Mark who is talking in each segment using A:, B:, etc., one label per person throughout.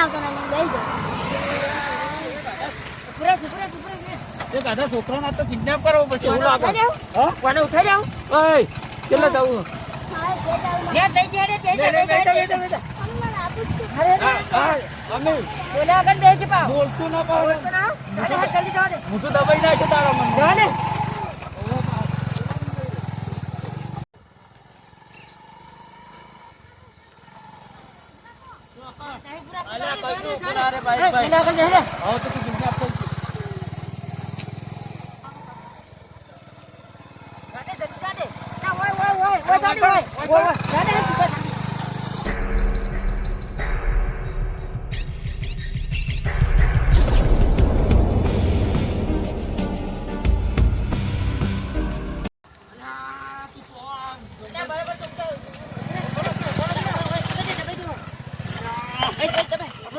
A: આવતો
B: છોકરાને તો કિડનેપ
C: ઉઠાઈ જાઉં?
B: ઓય કેટલે જવું
A: જાવ
C: ઘેર થઈ.
B: બોલતું ના પાડે.
C: હા, જવા
B: તો દબાઈ નાખે તારા મન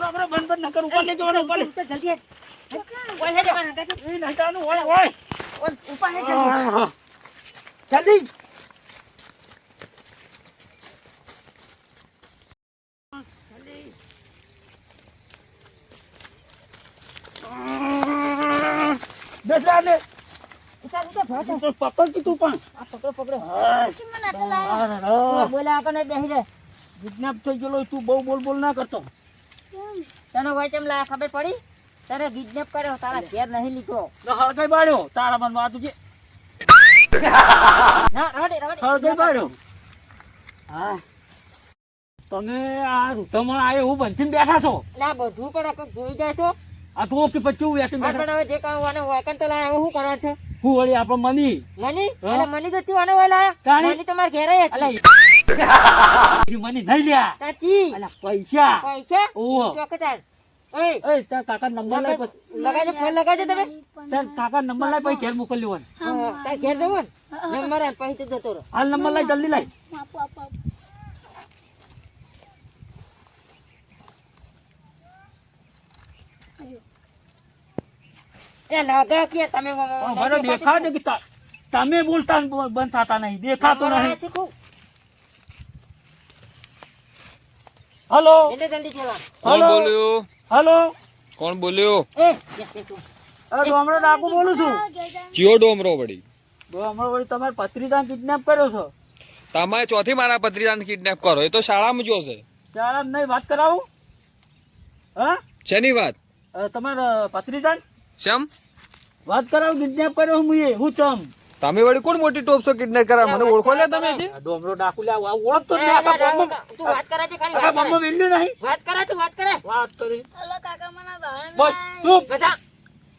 B: અબરો, બંધ, બંધ ના કર, ઉપર ઉપર.
C: જલ્દી ઓય.
B: એ ઓય, ઓય.
C: ઉપર જલ્દી.
B: જલ્દી પકડ પણ
C: પકડો, પકડો. બોલ્યા આપણને બેસી.
B: કિડનેપ થઈ ગયેલો તું બહુ બોલ બોલ ના કરતો?
C: તને હોય તેમ લાયા ખબર પડી? તારે કિડનેપ કર્યો તારા ઘેર નહીં લીધો.
B: હળગાઈ બાળ્યો તારા મનમાં આ તું
C: ના રડે રડે.
B: હળગાઈ બાળ્યો હા. તમે આ રૂતમણ આવ્યો હું બંધીને બેઠા છો?
C: ના બધું પણ આખું જોઈ જાય છો.
B: આ તો કે પછી બેઠીને
C: આપણે
B: બેઠા.
C: હવે જે કરવાનું હોય કન તો લાયા હું શું છો?
B: હું વળી આપણે મની.
C: મની?
B: હા?
C: અને મની તો તું આને હોય લાયા. મની તમારા ઘેરે
B: અલા
C: હતી
B: એ મની નહીં લ્યા.
C: સાચી
B: અલા પૈસા.
C: પૈસા?
B: ઓહો.
C: ચોકચાર ઓય
B: એ તાર કાકા નંબર
C: ફોન તમે.
B: તાર કાકા નંબર લાય પછી ઘેર મોકલી લેવાનો
C: તાર ઘેર જવું ને. નંબર આલ, પછી જતો રહો.
B: હાલ નંબર લાય જલ્દી લાય.
A: આપો આપો આપો.
C: એ લગા કે તમે
B: કે તમે બોલતા બંધ થતા નહીં. દેખાતો નહીં
C: આયા છે ખૂબ.
B: હલો.
D: કોણ
B: હલો.
D: બોલ્યું?
B: હલો.
D: કોણ બોલ્યું.
B: અરે હમણાં ડાકુ બોલું છું.
D: ચિયો ડોમરો વળી?
B: તો હમણાં વળી તમારે પત્રીદાન કિડનેપ કર્યો છો?
D: તમે ચોથી મારા પત્રીદાન કિડનેપ કરો. એ તો શાળામાં જોશે
B: શાળામાં નહીં વાત કરાવું? હા?
D: શેની વાત?
B: તમારા તમારે પત્રીદાન
D: શેમ?
B: વાત કરાવું કિડનેપ કર્યો હું એ. હું ચમ?
D: તમે વળી કોણ મોટી ટોપ છો કિડનેપ કરા મને ઓળખો લે તમે હજી?
B: ડોમરો ડાકુ લે આ ઓળખતો જ નહીં
C: તું વાત કરે છે ખાલી.
B: આ
C: વાત
B: વિન્ડો નહીં.
C: વાત કરે છે વાત કરે.
B: વાત કરી.
A: હલો કાકા મને
B: બસ. ચૂપ.
C: બધા.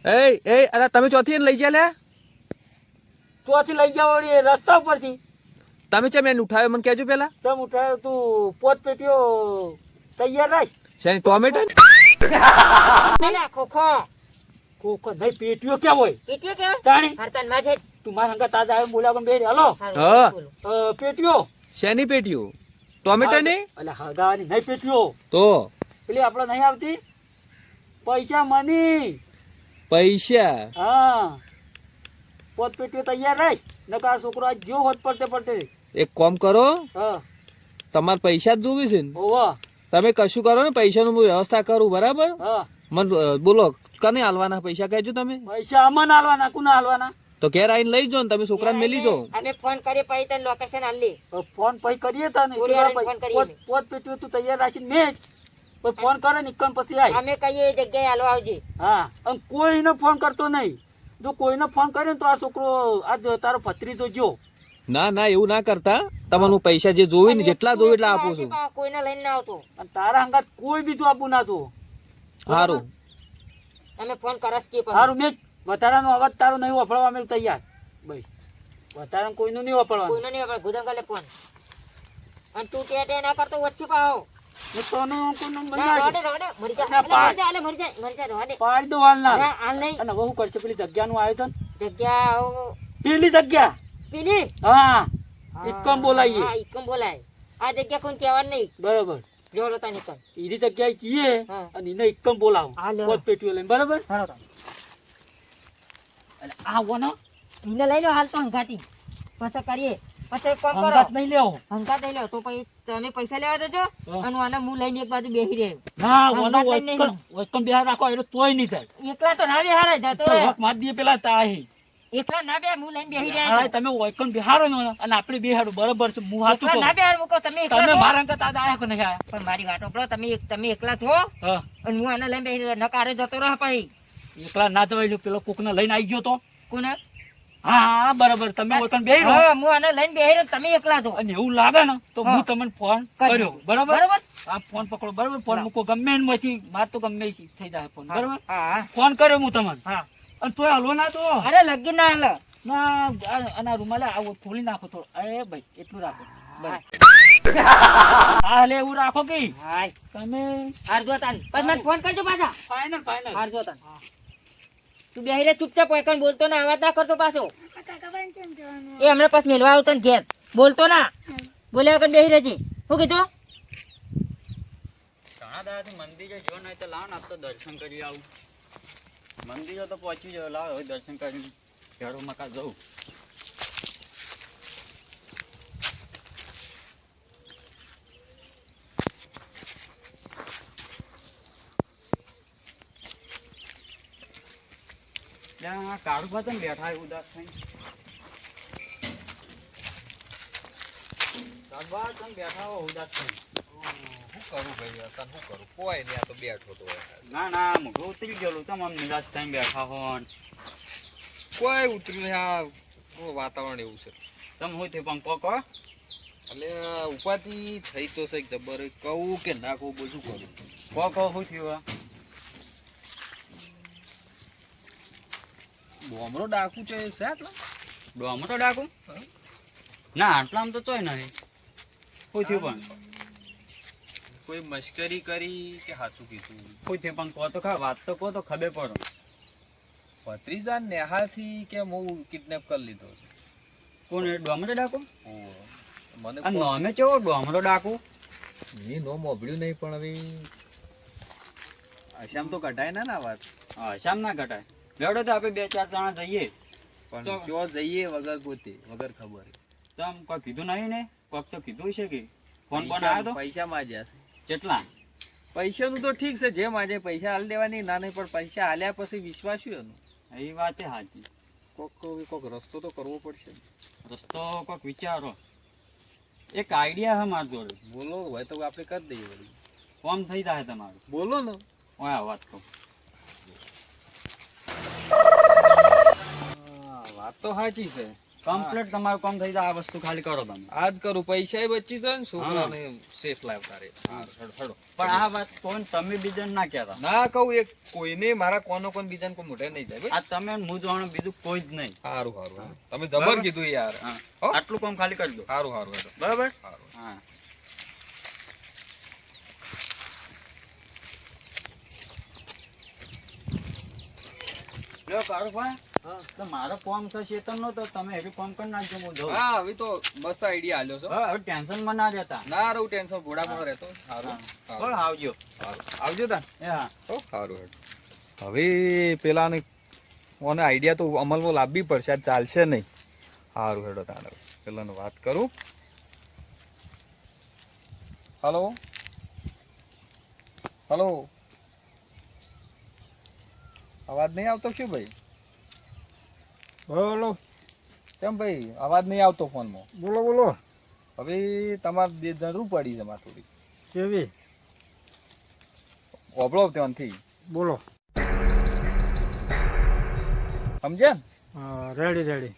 D: એ એ અરે તમે ચોથી લઈ ગયા લે
B: ચોથી લઈ ગયા વળી રસ્તા ઉપરથી.
D: તમે છે મેં ઉઠાવ્યો? મને કહેજો પેલા.
B: તમ ઉઠાવ્યો? તું પોત પેટીઓ તૈયાર રાખ.
D: શેની ટોમેટો?
C: અલા, ખોખો.
B: કોકો નહીં પેટીઓ કેમ હોય?
C: પેટીઓ કેમ
B: તાણી.
C: હરતાન માથે જ.
B: તું મારા સંગા તાજા આવે બોલ્યા પણ બેરી હલો.
D: હા.
C: બોલો.
B: પેટીઓ.
D: શેની પેટીઓ? ટોમેટા ની?
B: એટલે હગાવાની નહીં પેટીઓ.
D: તો?
B: પેલી આપણે નહીં આવતી? પૈસા મની.
D: પૈસા?
B: હા. પોત પેટીઓ તૈયાર રાખ. નકા છોકરો આજ જો હોત પડતે પડતે.
D: એક કામ કરો.
B: હા.
D: તમારે પૈસા જ જોવી છે ને.
B: ઓવા
D: તમે કશું કરો ને પૈસાનું હું વ્યવસ્થા કરું બરાબર?
B: હા.
D: મને બોલો કને હાલવાના? પૈસા કહેજો તમે.
B: પૈસા અમન હાલવાના કુના હાલવાના?
D: તો ઘેર આવીને લઈ જાઓ ને તમે છોકરાને મેલી જાઓ.
C: અમે ફોન કરીએ પછી તને લોકેશન આલી.
B: ફોન પછી કરીએ તને. પોત પેટ્યું તું તૈયાર રાખીને મેચ પછી ફોન કરે ને ઇકન પછી આય.
C: અમે કહીએ એ જગ્યાએ હાલો આવજે.
B: હા અને કોઈને ફોન કરતો નહીં. જો કોઈને ફોન કરે ને તો આ છોકરો આ તારો ભત્રીજો જો
D: ના ના એવું ના કરતા. તમારું પૈસા જે જોવે ને જેટલા જોવે એટલા આપું છું.
C: કોઈને લઈને ના આવતો.
B: અને તારા હંગાત કોઈ બીજું આપું ના તો.
D: સારું
C: તમે ફોન કરસ કે
B: સારું મેં વધારાનો અવાજ તારો નહીં વફળવા અમે તૈયાર. ભાઈ વધારાનું કોઈનું નહીં વાપરવાનું
C: કોઈને નહીં વફળ ગુદમ કરે ફોન. અને તું કે તે ના કરતો વચ્ચે પાવો
B: હું તને કોઈનું મરી જાય
C: રવા દે, મરી જા.
B: ના,
C: અલે,
B: પાડ.
C: મરી જા, અલે, મરી જા, મરી જા, રવા દે.
B: દો હાલ ના.
C: ના, હાલ નહીં.
B: અને હવે કરશે પેલી
C: જગ્યા
B: પેલી જગ્યા?
C: પેલી?
B: હા. ઇકમ
C: હા, ઇકમ બોલાય. આ જગ્યા કોઈ કહેવાનું નહીં.
B: બરોબર.
C: જો લો તને ઇકમ.
B: એની જગ્યાએ
C: કીએ
B: અને એને ઇકમ બોલાવો. પેટીઓ લઈને. બરાબર? એટલે આ
C: એને લઈ લો હાલ તો હંગાતી. પછી કરીએ. પછી એક કરો.
B: હંગાત નહીં લેવો.
C: હંગાત નહીં લેવો. તો પછી તમે પૈસા લેવા દેજો અને આને હું લઈને એક બાજુ બેસી રહે
B: ના ઓનો વૈકમ વૈકમ બિહાર રાખો એટલે તોય નહીં થાય.
C: એકલા તો ના બેહારે જતો
B: તો હક માર દીએ પેલા તાહી.
C: એકલા ના બે હું લઈને બેસી
B: હા,
C: રહ્યા
B: તમે વૈકમ બિહારો ને અને આપણે બિહારું બરોબર છે હું હાચું
C: ના બેહાર મૂકો તમે એકલા
B: તમે. મારા અંગત આજ આયા કે નહીં આયા?
C: પણ મારી વાતો કરો તમે એક- તમે એકલા છો.
B: હા.
C: અને હું આને લઈને બેસી રહ્યો નકારે જતો રહે પછી.
B: એકલા ના જવાય પેલો કોકને લઈને આવી ગયો તો?
C: કોને?
B: હા હા બરાબર તમે વૈકમ બેહી
C: હા, હું આને લઈને રહ્યો તમે એકલા છો.
B: અને એવું લાગે ને તો
C: હું
B: તમને ફોન કર્યો. બરાબર?
C: બરાબર?
B: આ ફોન પકડો બરાબર? ફોન મૂકો ગમે એનમાંથી માર તો ગમે થઈ જાય ફોન બરાબર?
C: હા હા.
B: ફોન કર્યો હું તમને.
C: હા.
B: અને તોય હલવો ના તો
C: અરે લગી ના હાલે.
B: ના આ- અને આ રૂમાલે આવો ખોલી નાખો તો એ ભાઈ એટલું રાખો. હા. લે એવું રાખો કે. તમે
C: હાર જો પછી મને ફોન કરજો પાછા. હાર તું બેહી રે ચૂપચાપ કણ બોલતો ના અવાજ ના કરતો પાછો. એ હમણાં પાછ મેળવા આવતો ને ઘેર. બોલતો ના. બોલ્યા વગર બેહી રહેજે. શું કીધું?
E: ઘણા દાડાથી મંદિરે જો નહીં તો લાવ ને આપ તો દર્શન કરી આવું. મંદિરે તો પહોંચી જાવ લાવ હવે દર્શન કરી ઘેરો મકા જવું ત્યાં આ કાળુભા ને બેઠા ઉદાસ થઈ બેઠા હો ઉદાસ થઈ
F: શું કરું ભાઈ અત્યારે શું કરું? કોઈ નહીં આ તો બેઠો તો
E: ના ના મુગો ઉતરી ગયેલું તમામ આમ નિરાશ થઈને બેઠા હો
F: કોઈ ઉતર્યું આ વાતાવરણ એવું છે.
E: તમે હોય તે પંખો કહો
F: એટલે ઉપાધિ થઈ તો છે જબર. કહું કે ના કહું બધું કરું.
E: કહો કહો શું થયું આ?
F: બોમરો ડાકુ છે છે આટલા
E: ડોમો તો ડાકું? ના આટલામાં તો ચોય નહીં. કોઈ થયું પણ?
F: કોઈ મશ્કરી કરી કે સાચું કીધું?
E: કોઈ થયું પણ? કહો તો ખા વાત તો કહો તો ખબર પડો.
F: ભત્રીજા નેહાથી કે હું કિડનેપ કરી લીધો છે?
E: કોણ એ? ડોમરો ડાકુ.
F: મને
E: નોમે કેવો ડોમરો ડાકુ?
F: મેં નો મોભળ્યું નહીં પણ હવે આશામ તો કટાય ના ના વાત.
E: હા. ના ઘટાય. લેવડો તો આપણે બે ચાર જણા જઈએ.
F: પણ જો જઈએ વગર પોતે? વગર ખબર.
E: તમ કોઈ કીધું નહીં ને? કોક તો કીધું છે કે ફોન ફોન આવ્યો તો?
F: પૈસા માજ્યા છે.
E: કેટલા?
F: પૈસાનું તો ઠીક છે જે માજે પૈસા હાલ દેવાની ના નહીં પણ પૈસા હાલ્યા પછી વિશ્વાસ શું એનો?
E: એ વાત સાચી.
F: કોક કોક રસ્તો તો કરવો પડશે.
E: રસ્તો કોક વિચારો. એક આઈડિયા છે મારી જોડે.
F: બોલો હોય તો આપણે કરી દઈએ વળી.
E: ફોન થઈ જાય તમારું.
F: બોલો ને.
E: ઓય વાત કહું.
F: વાત તો સાચી છે.
E: કમ્પ્લીટ તમારું કામ થઈ જાય આ વસ્તુ ખાલી કરો તમે.
F: આજ કરું પૈસા બચી જાય ને છોકરાને સેફ લાવતા રહે
E: પણ આ વાત કોણ તમે બીજાને ના કહેતા?
F: ના કહું એક કોઈને મારા કોનો કોણ બીજાને કોઈ મોઢે નહીં જાય
E: આ તમે હું જાણો બીજું કોઈ જ નહીં.
F: સારું સારું તમે જબર કીધું યાર.
E: આટલું કામ ખાલી કરી દો
F: સારું સારું
E: બરાબર?
F: સારું
E: હા. લ્યો કાળુભાઈ તો મારો ફોન છે ચેતન નો તો તમે હજી ફોન કરી નાખજો હું જોઉં.
F: હા હવે તો મસ્ત આઈડિયા આલ્યો છો.
E: હા હવે ટેન્શનમાં ના રહેતા.
F: ના રહું ટેન્શન ભોળામાં રહેતો. સારું
E: બરાબર, આવજો.
F: આવજો તા
E: હા.
F: હો, સારું હવે પેલાને ઓને આઈડિયા તો અમલમાં લાવવી પડશે આ ચાલશે નહીં. સારું હેડો તાણે પેલાને વાત કરું. હલો? હલો? અવાજ નહીં આવતો શું ભાઈ? બોલો કેમ ભાઈ? અવાજ નહીં આવતો ફોનમાં.
B: બોલો બોલો.
F: હવે તમારે જરૂર પડી છે મારે થોડી
B: કેવી?
F: ઓબળો ત્યાંથી.
B: બોલો.
F: સમજ્યા ને?
B: રેડી રેડી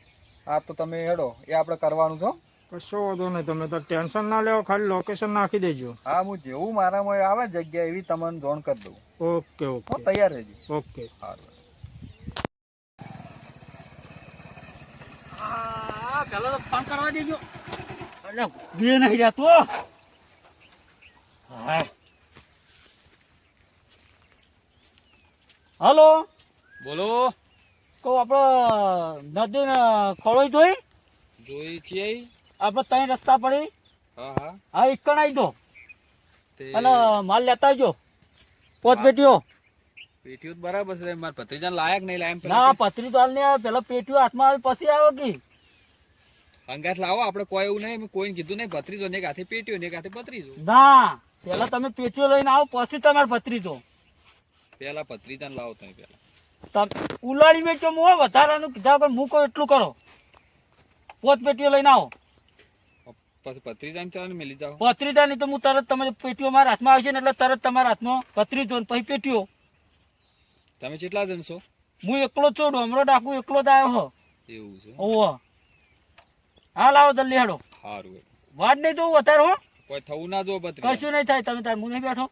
F: હા તો તમે હેડો. એ આપણે કરવાનું છો
B: કશો વાંધો નહીં તમે તો ટેન્શન ના લેવો ખાલી લોકેશન નાખી દેજો.
F: હા હું જેવું મારામાં આવે જગ્યા એવી તમને જોણ કરી દઉં.
B: Okay okay.
F: તૈયાર રહેજો.
B: ઓકે.
F: સારું
B: આ પેલા તો ફોન કરવા દેજો. એટલે બે નહીં રહેતો હલો.
F: બોલો.
B: કહું આપણે નદી ને ખોળોઈ જોઈ?
F: જોઈ છે
B: આપણે ત્રણ રસ્તા પડી.
F: હા હા.
B: હા એકણ આવી દો. અને માલ લેતા આવજો. પોત પેટીઓ
F: પેટીઓ બરાબર છે મારા ભત્રીજાને લાયક નહીં લાયમ
B: ના પત્રી તો આવે પેલા પેટીઓ હાથમાં આવે પછી આવે કે?
F: અંગાત લાવો આપણે કોઈ એવું નહીં કોઈને કીધું નહીં ભત્રીજો ને હાથે પેટ્યો ને હાથે ભત્રીજો.
B: ના પેલા તમે પેટીઓ લઈને આવો પછી તમારે ભત્રીજો.
F: પેલા ભત્રીજાને લાવો તમે પેલા.
B: તમ ઉલાડી મેચો હું વધારાનું કીધા પણ હું એટલું કરો. પોત પેટીઓ લઈને આવો.
F: પછી ભત્રીજાને ચાલો મેલી જાઓ.
B: પત્રીજા નહીં તો હું તરત તમે પેટીઓ મારા હાથમાં આવશે ને એટલે તરત તમારા હાથમાં પત્રીજો ને પછી પેટીઓ
F: તમે કેટલા જણ છો?
B: હું એકલો જ છું ડોમરો ડાકુ એકલો જ આવ્યો હો.
F: એવું છે?
B: ઓહો હા. લાવો જલ્દી હેડો.
F: સારું
B: વાત નહીં તો વધારે હો.
F: કોઈ થવું ના જો બત
B: કશું નહીં થાય તમે તાર નહીં બેઠો.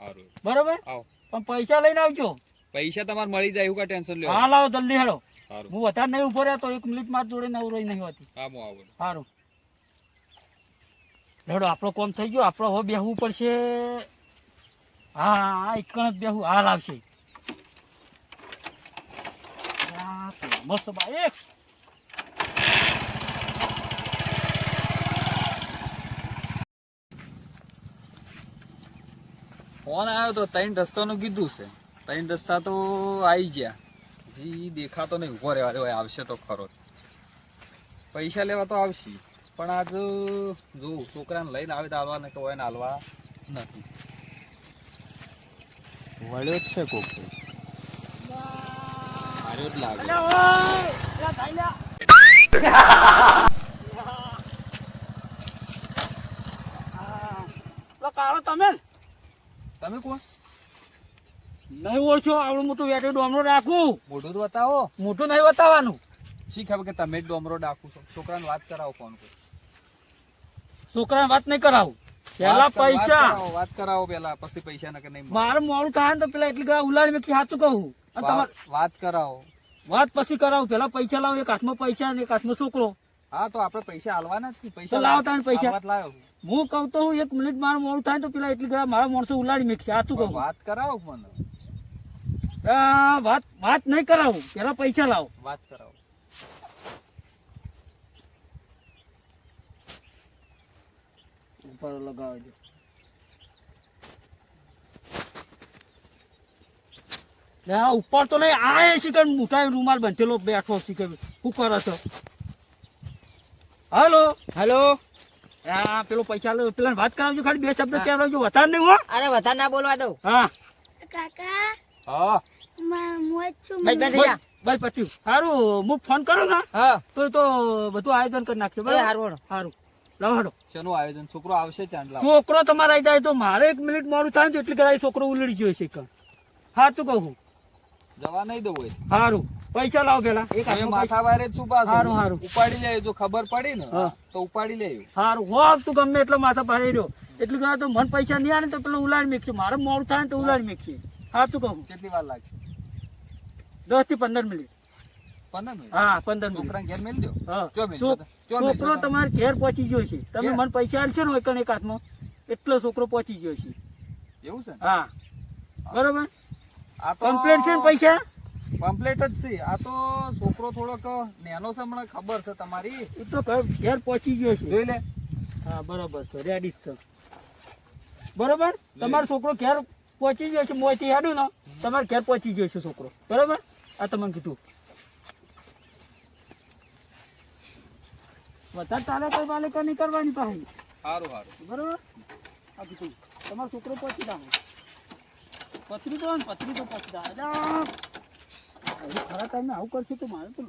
F: સારું
B: બરોબર?
F: આવો.
B: પણ પૈસા લઈને આવજો.
F: પૈસા તમારે મળી જાય એવું કા ટેન્શન લ્યો
B: હા લાવો જલ્દી હેડો. હું વધારે નહીં ઊભો રહ્યા તો એક મિનિટ માર જોડે નવરો નહીં હોતી.
F: હા હું આવું.
B: સારું હેડો આપણો કોમ થઈ ગયો. આપણો હો બેહવું પડશે. હા હા એકણ જ બેહવું હાલ આવશે આ તો મસ્ત ભાઈ, એક.
F: ફોન આવ્યો તો ત્રણ રસ્તાનું કીધું છે. ત્રણ રસ્તા તો આવી ગયા. હજી દેખાતો નહીં, ઊભો રહેવા દેવાય આવશે તો ખરો. પૈસા લેવા તો આવશે, પણ આજ, જો છોકરાને લઈને આવે તો હાલવા ને કે હોય હાલવા નથી. વળ્યો જ છે કોક તો. માર્યો જ લાગે
B: અલ્યા ઓય! અલ્યા ભાઈ લ્યા. આ, પેલો કાળો તમે ને?
F: તમે કોણ?
B: નહીં ઓળખો આવડું મોટું વેટે ડોમરો રાખું.
F: મોટું તો બતાવો
B: મોટું નહીં બતાવવાનું
F: શી ખબર કે તમે જ ડોમરો ડાકુ છો? છોકરાને વાત કરાવો ફોન પર.
B: છોકરાને વાત નહીં કરાવું. પેલા
F: કર-
B: પૈસા.
F: વાત કરાવો પેલા પછી પૈસા નકર નહીં
B: મારું મોડું થાય ને તો પેલા એટલી ઘણા ઉલાડી મેં હાથું કહું.
F: વાત કરાવો.
B: વાત પછી કરાવો. પેલા પૈસા લાવો. એક હાથમાં પૈસા ને એક હાથમાં છોકરો.
F: હા તો આપણે પૈસા હાલવાના જ છે પૈસા
B: લાવતા પૈસા.
F: લાવ્યો
B: હું કહું તો હું એક મિનિટ મારું મોડું થાય તો પેલા એટલી મારા માણસો ઉલાડી મેકશે. આ
F: તું
B: કહું?
F: વાત કરાવો મને?
B: વાત વાત નહીં કરાવું. પેલા પૈસા લાવો.
F: વાત કરાવો.
B: ઉપર લગાવજો. ઉપર તો નહીં આ એ શીખર મોટા રૂમાલ બંધેલો બેઠો શીખર શું કરે છે? હલો?
C: હલો?
B: હા પેલો પૈસા લો પેલા વાત કરાવજો ખાલી બે શબ્દ કહેવાજો વધારે નહીં હો.
C: અરે વધારે ના બોલવા દઉં.
B: હા.
A: કાકા?
F: હા.
A: મોજ છું
C: ભાઈ
A: મને.
C: બેઠી જા.
B: ભાઈ પત્યું સારું હું ફોન કરું ને?
C: હા.
B: તો તો બધું આયોજન કરી બરાબર?
C: હારું
B: સારું લાવો
F: શેનું આયોજન? છોકરો આવશે ચાંદલા
B: છોકરો તમારે આવી જાય તો મારે એક મિનિટ મોડું થાય એટલે તો છોકરો ઉલડી ગયો છે કાં. હા તું કહું.
F: જવા નહીં દઉં હોય
B: સારું પૈસા લાવ પેલા. એક
F: માથા વારે જ સુપા સારું
B: હારું.
F: ઉપાડી લે જો ખબર પડી ને તો ઉપાડી લે.
B: સારું હો તું ગમે એટલો માથા ભારે રહ્યો. એટલું કહે તો મન પૈસા નહીં આવે તો પેલો ઉલાડી મેકશે. મારે મોડું થાય ને તો ઉલાડી મેકશે. હા તું કહું.
F: કેટલી વાર લાગશે?
B: દસથી પંદર મિનિટ. છોકરો. તમારે ઘેર પહોંચી ગયો છે. તમે? મને પૈસા આલશો ને એક હાથમાં એટલો છોકરો પહોંચી ગયો છે.
F: એવું છે
B: હા. બરોબર?
F: આ તો
B: કમ્પ્લીટ છે ને પૈસા?
F: કમ્પ્લીટ જ છે. આ તો છોકરો થોડોક નેનો છે હમણાં ખબર છે તમારી.
B: એ તો ઘર પહોંચી ગયો છે.
F: જોઈ લે.
B: હા બરોબર છે. રેડી છે. બરોબર? તમારો છોકરો ઘેર પહોંચી ગયો છે મોથી હેડું ને. તમારે ઘેર પહોંચી ગયો છે છોકરો. બરોબર? આ તમને કીધું. વધારે તારે કઈ માલિકા નહીં કરવાની પાસે
F: સારું સારું
B: બરોબર? આ કીધું. તમારો છોકરો પહોંચી જાવ પથરી તો ને પથરી તો પહોંચી જાવ ખરા ટાઈમે આવું કરશે તો મારે તો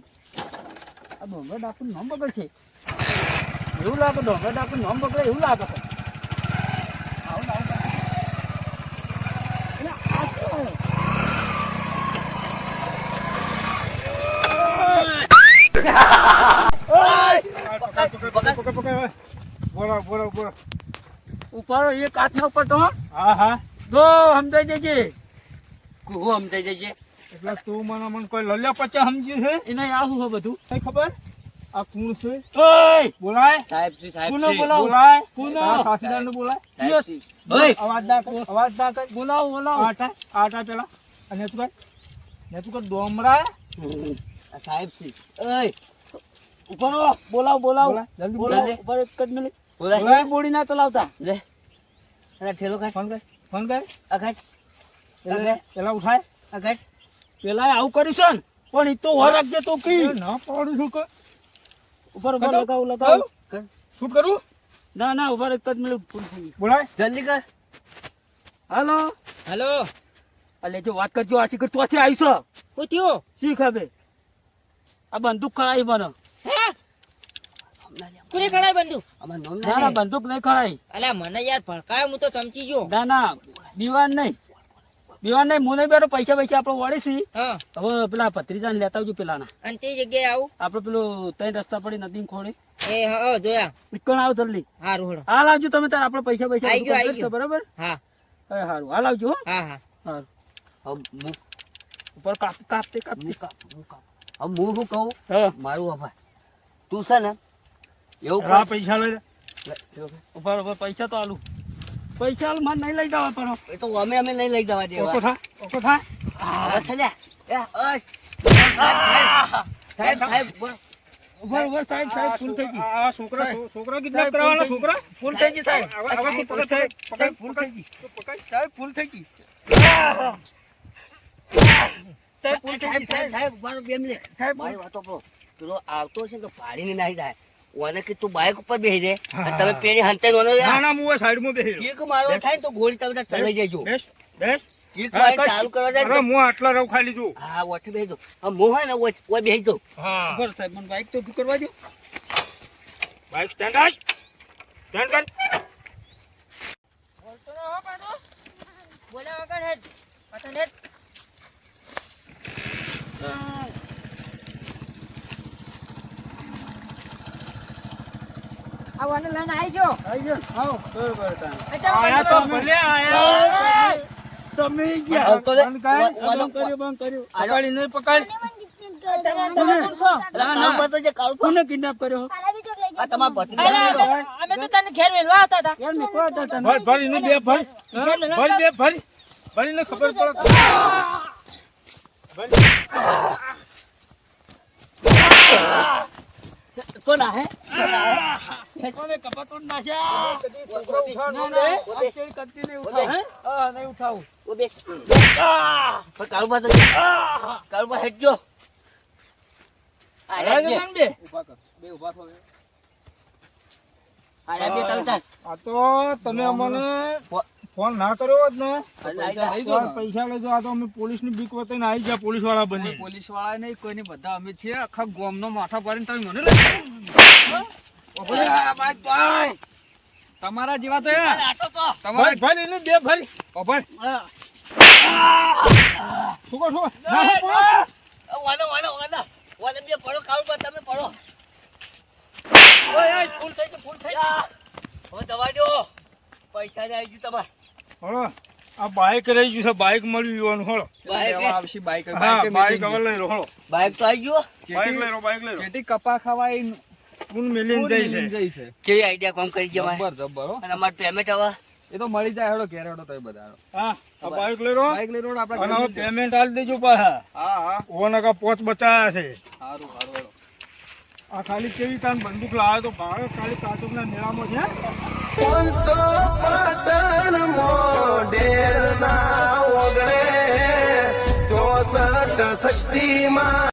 B: આ ડોંગર ડાકુ નામ બગડશે. એવું લાગે ડોંગર ડાકુ નામ બગડે એવું લાગે. આવું ને આવું? ઉપર એક હાથના ઉપર તો
G: હા હા.
B: જો સમજાઈ જજે.
C: હું સમજાઈ જજે.
G: એટલે તું મને મને કોઈ લલ્યા પચા સમજી છે?
B: એને આવું છે બધું?
G: કઈ ખબર? આ કોણ છે?
B: ઓય!
G: બોલાય.
C: સાહેબ શ્રી સાહેબ
B: પુનઃ બોલાવ?
G: બોલાય. આ સાસીદાર ને બોલાય.
C: ઓય!
G: અવાજ ના કર અવાજ ના કર.
B: બોલાવ બોલાવ.
G: આટા આટા પેલા અને તું ભાઈ ને તું કઈ ડોમરા
C: સાહેબ છે. ઓય!
B: ઉપર બોલાવ બોલાવો.
G: બોલાવો જલ્દી
B: બોલાવ. ઉપર એક જ મિનિટ.
C: બોલાય.
B: બોડી ના ચલાવતા.
C: લે. અરે ઠેલો કાઢ
G: ફોન કર. ફોન કર.
C: આ
G: પેલા ઉઠાય.
C: કાઢ
B: પેલા આવું કરીશું ને પણ એ તો વર રાખજે તો કી.
G: ના પાડું છું કે.
B: ઉપર ઉપર? લગાવું લગાવું.
G: શૂટ કરું?
B: ના ના ઉપર એક જ મિનિટ થઈ
G: બોલાય.
D: જલ્દી કર.
B: હાલો.
C: હેલો.
B: અલે જો વાત કરજો આ શીખર ચોથી આવી છો.
C: શું થયો
B: શીખ હવે આ બંદૂક કરાવી મને.
C: કોને ખડાય બંદૂક
B: ના ના બંદૂક નહીં ખડાય.
C: અલ્યા મને યાર ભડકાયો હું તો સમજી ગયો.
B: ના ના દીવાન નહીં. દીવાન નહીં હું નહીં બેઠો પૈસા પૈસા આપણે વળીશી
C: હા.
B: હવે પેલા ભત્રીજાને લેતા આવજો પેલાના.
C: અને તે જગ્યાએ આવું?
B: આપણે પેલું ત્રણ રસ્તા પડી નદી ખોડે
C: એ હા જોયા.
B: ઇકણ આવ જલ્દી.
C: હા રોડ
B: હાલ આવજો તમે તાર આપણે પૈસા પૈસા
C: આવી ગયો, આવી
B: ગયો. બરાબર?
C: હા.
B: એ હારું. હાલ આવજો હા.
C: હા હા.
B: હારું. ઉપર કાપ કાપતે. કાપતે
D: હવે હું શું કહું?
B: હા.
D: મારું બાપા તું છે ને એવું
G: આ પૈસા લઈ
B: ઉપર ઉપર પૈસા તો આલું. પૈસા આલું નહીં લઈ જવા પણ
D: એ તો અમે અમે નહીં લઈ જવા દેવા.
G: થા ઓછો થા.
D: એ, અસ. સાહેબ સાહેબ બોલ.
B: ઉપર ઉપર સાહેબ સાહેબ ફૂલ થઈ ગઈ.
G: આ છોકરા છોકરા કિડનેપ કરાવવાના છોકરા?
B: ફૂલ થઈ ગઈ સાહેબ.
G: હવે હવે તું પકડ સાહેબ પકડ.
B: ફૂલ થઈ ગઈ.
G: પકડ.
B: સાહેબ ફૂલ થઈ ગઈ. સાહેબ ફૂલ થઈ ગઈ
D: સાહેબ
B: સાહેબ
D: સાહેબ. ઊભા બે
B: સાહેબ
D: મારી વાતો પેલો પેલો આવતો છે ને તો પાડીને નાહી જાય. ઓને કે તું બાઇક ઉપર બેસી દે તમે પેલી હંતે નો
G: ના ના હું.
D: કેક મારવો થાય તો ગોળી તમે ચલાઈ જજો.
G: બેસ બેસ.
D: કેક મારી ચાલુ કરવા જાય
G: અરે હું આટલા રહું ખાલી
D: તો- હા ઓઠે બેસી દો હા મોહ ને ઓય બેસી દો
G: હા.
B: ઉપર સાહેબ મને બાઈક તો કરવા દો.
G: બાઈક સ્ટેન્ડ આજ સ્ટેન્ડ કર.
C: બોલતો ન હો પાડો. બોલ્યા વગર હેડ. પતન હેડ. આવવાને લઈને આવજો આવજો
B: આવી ગયો આવો બરોબર.
G: આયા તો ભલે આયા
B: તમે ગયા.
G: બંધ
B: કર્યો બંધ કર્યો
G: પકડી નહીં પકડ
B: કિડનેપ કર્યો
D: આ તમારા ભત્રીજાને
C: અમે તો તને ઘેર વેલવા આવતા હતા
B: યાર મેં કહો તો
G: ભર ભર એને બે ભર ભર બે ભર ભરીને ખબર પડે
D: કોણ આહે
B: કોને કપાતો જ નાખ્યા? ના ના actually કદી નહીં ઉઠાવું. હા નહીં ઉઠાવ.
D: ઓ બે. કાળુબા તો. કાળુબા હેઠજો. આ રહ્યા છે.
G: બે.
F: બે ઊભા થો
D: આ બે
G: તો તમે અમને ફોન ના કર્યો જ ને પૈસા લેજો આ તો અમે પોલીસની બીક વતાઈને આવી ગયા પોલીસવાળા બની
F: પોલીસવાળા નહીં કોઈને બધા અમે છીએ આખા ગોમનો માથા પાડીને તમે મને લઈ તમારા જેવા તો તમારા
G: ભર ભર બે ભાઈ. ઓ ભાઈ ના, ના, ના.
D: વાલો, વાલો, વાલો. વાલો, બે પડો, કાળુબા, તમે પડો.
B: ઓય ઓય ફૂલ થઈ ગયું ફૂલ થઈ ગયું.
D: હવે દવા દો. પૈસા ને આવી ગયું તમારે.
G: હળો આ બાઈક રહી ગયું છે બાઈક મળ્યું યુવાનું હળો.
D: બાઈક
F: આવશે બાઇક
G: બાઇક
F: બાઈક
G: હવે લઈ લો હળો.
D: બાઇક તો આવી ગયો?
G: બાઇક લઈ લો બાઈક લઈ લો.
F: કેટી કપા ખવાય
G: પૂન મિલિન જાય છે.
F: જઈ છે.
D: કેવી આઈડિયા કોમ કરી ગયા
F: જબર જબર હો.
D: અને અમાર પેમેન્ટ હવે?
F: એ તો મળી જાય હેડો ઘેર હેડો તોય બધા.
G: હા આ બાઈક લઈ લો.
F: બાઈક લઈ રહો આપણે
G: અને પેમેન્ટ આલ દેજો પાછા.
F: હા હા.
G: કા પોચ બચાયા છે.
F: સારું સારું
G: આ ખાલી કેવી કાન બંદૂક લાવે તો ભાવે ખાલી કાચુકના મેળામાં છે
H: શક્તિમાં